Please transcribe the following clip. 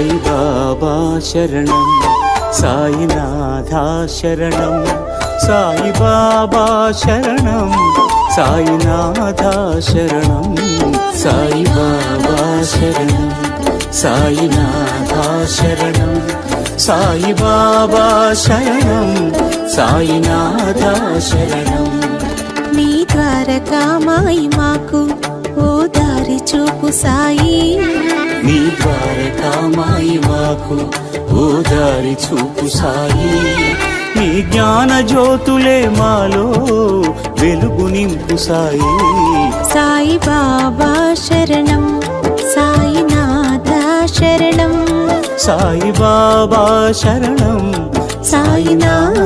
సాయి బాబా శరణం సాయినాథ శరణం సాయి బాబా శరణం సాయినాథ శరణం సాయి బాబా శరణం సాయినాథ శరణం సాయి బాబా శరణం సాయినాథ శరణం. నీ ద్వారకామాయి మాకు ఓ దారి చూపు సాయి. ద్వారకామాయి మాకు ఓ దారి చూపు సాయి. నీ జ్ఞాన జ్యోతులే మాలో వెలుగు నింపు సాయి. సాయి బాబా శరణం సాయినాథ శరణం. సాయి బాబా శరణం సాయినాథ